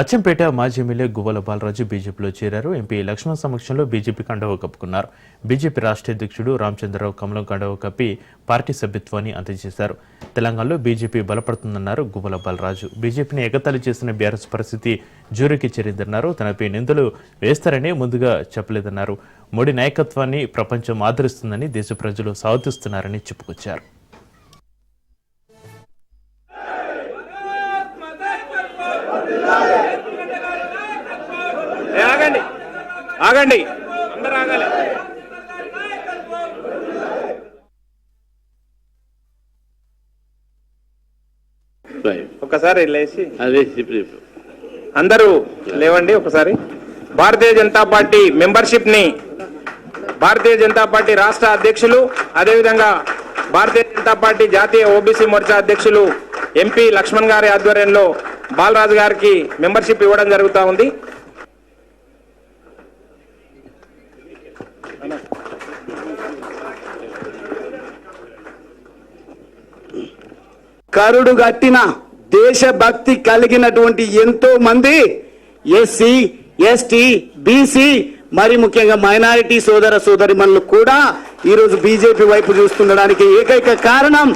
అచ్చంపేట మాజీ ఎమ్మెల్యే గువ్వల బాలరాజు బీజేపీలో చేరారు. ఎంపీ లక్ష్మణ్ సమక్షంలో బీజేపీ కండవ కప్పుకున్నారు. బీజేపీ రాష్ట్ర అధ్యక్షుడు రామచంద్రరావు కమలం కండవ కప్పి పార్టీ సభ్యత్వాన్ని అందజేశారు. తెలంగాణలో బీజేపీ బలపడుతుందన్నారు గువ్వల బాలరాజు. బీజేపీని ఎగతాళి చేసిన బీఆర్ఎస్ పరిస్థితి జోరికి చేరిందన్నారు. తనపై నిందలు వేస్తారని ముందుగా చెప్పలేదన్నారు. మోడీ నాయకత్వాన్ని ప్రపంచం ఆదరిస్తుందని దేశ ప్రజలు సాధిస్తున్నారని చెప్పుకొచ్చారు. ఆగండి. ఆగండి. అందరూ ఆగాలి. ఒకసారి లేచి. అందరూ లేవండి ఒకసారి. భారతీయ జనతా పార్టీ మెంబర్షిప్ని భారతీయ జనతా పార్టీ రాష్ట్ర అధ్యక్షులు అదేవిధంగా భారతీయ జనతా పార్టీ జాతీయ ఓబీసీ మోర్చా అధ్యక్షులు ఎంపీ లక్ష్మణ్ గారి ఆధ్వర్యంలో బాలరాజు గారికి మెంబర్షిప్ ఇవ్వడం జరుగుతూ ఉంది. కరుడు గట్టిన దేశభక్తి కలిగినటువంటి ఎంతో మంది ఎస్సీ ఎస్టీ బీసీ మరి ముఖ్యంగా మైనారిటీ సోదర సోదరిమణులు కూడా ఈరోజు బీజేపీ వైపు చూస్తుండడానికి ఏకైక కారణం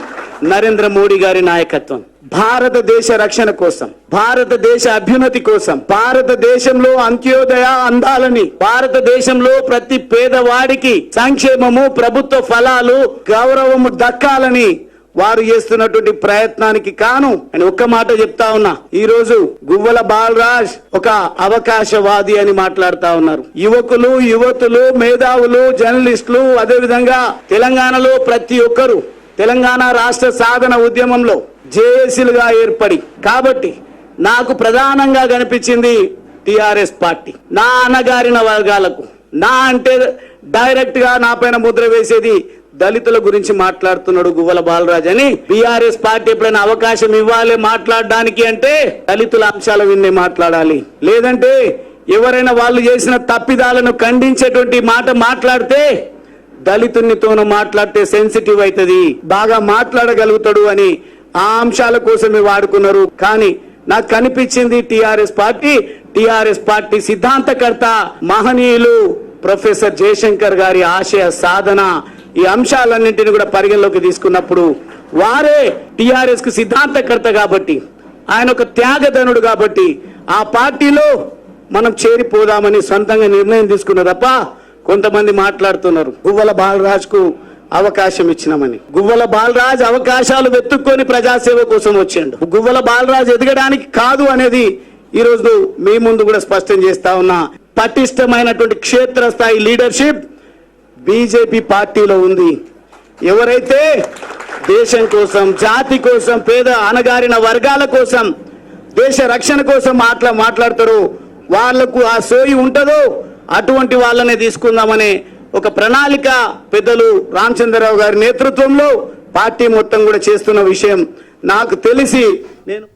నరేంద్ర మోడీ గారి నాయకత్వం. భారతదేశ రక్షణ కోసం భారతదేశ అభ్యున్నతి కోసం భారతదేశంలో అంత్యోదయ అందాలని భారతదేశంలో ప్రతి పేదవాడికి సంక్షేమము ప్రభుత్వ ఫలాలు గౌరవము దక్కాలని వారు చేస్తున్నటువంటి ప్రయత్నానికి కాను. అని ఒక్క మాట చెప్తా ఉన్నా. ఈ రోజు గువ్వల బాలరాజ్ ఒక అవకాశవాది అని మాట్లాడుతా ఉన్నారు. యువకులు యువతులు మేధావులు జర్నలిస్టులు అదేవిధంగా తెలంగాణలో ప్రతి ఒక్కరు తెలంగాణ రాష్ట్ర సాధన ఉద్యమంలో జేఏసీలుగా ఏర్పడి కాబట్టి నాకు ప్రధానంగా కనిపించింది టిఆర్ఎస్ పార్టీ. నా అన్నగారిన వర్గాలకు నా అంటే డైరెక్ట్గా నా పైన ముద్ర వేసేది దళితుల గురించి మాట్లాడుతున్నాడు గువ్వల బాలరాజ్ అని. బీఆర్ఎస్ పార్టీ ఎప్పుడైనా అవకాశం ఇవ్వాలి మాట్లాడడానికి అంటే దళితుల అంశాల విన్నే మాట్లాడాలి. లేదంటే ఎవరైనా వాళ్ళు చేసిన తప్పిదాలను ఖండించేటువంటి మాట మాట్లాడితే దళితునితోనూ మాట్లాడితే సెన్సిటివ్ అవుతుంది బాగా మాట్లాడగలుగుతాడు అని ఆ అంశాల కోసమే వాడుకున్నారు. కానీ నాకు కనిపించింది టిఆర్ఎస్ పార్టీ. టిఆర్ఎస్ పార్టీ సిద్ధాంతకర్త మహనీయులు ప్రొఫెసర్ జయశంకర్ గారి ఆశయ సాధన ఈ అంశాలన్నింటినీ కూడా పరిగణలోకి తీసుకున్నప్పుడు వారే టిఆర్ఎస్కు సిద్ధాంతకర్త కాబట్టి ఆయన ఒక త్యాగధనుడు కాబట్టి ఆ పార్టీలో మనం చేరిపోదామని సొంతంగా నిర్ణయం తీసుకున్న తప్ప కొంతమంది మాట్లాడుతున్నారు గువ్వల బాలరాజ్కు అవకాశం ఇచ్చినామని. గువ్వల బాలరాజ్ అవకాశాలు వెతుక్కొని ప్రజాసేవ కోసం వచ్చిండు. గువ్వల బాలరాజ్ ఎదగడానికి కాదు అనేది ఈ రోజు మీ ముందు కూడా స్పష్టం చేస్తా ఉన్నా. పటిష్టమైనటువంటి క్షేత్రస్థాయి లీడర్షిప్ బీజేపీ పార్టీలో ఉంది. ఎవరైతే దేశం కోసం జాతి కోసం పేద అణగారిన వర్గాల కోసం దేశ రక్షణ కోసం మాట్లా మాట్లాడతారో వాళ్ళకు ఆ సోయి ఉంటుందో అటువంటి వాళ్ళనే తీసుకుందామనే ఒక ప్రణాళిక పెద్దలు రామచంద్రరావు గారి నేతృత్వంలో పార్టీ మొత్తం కూడా చేస్తున్న విషయం నాకు తెలిసి నేను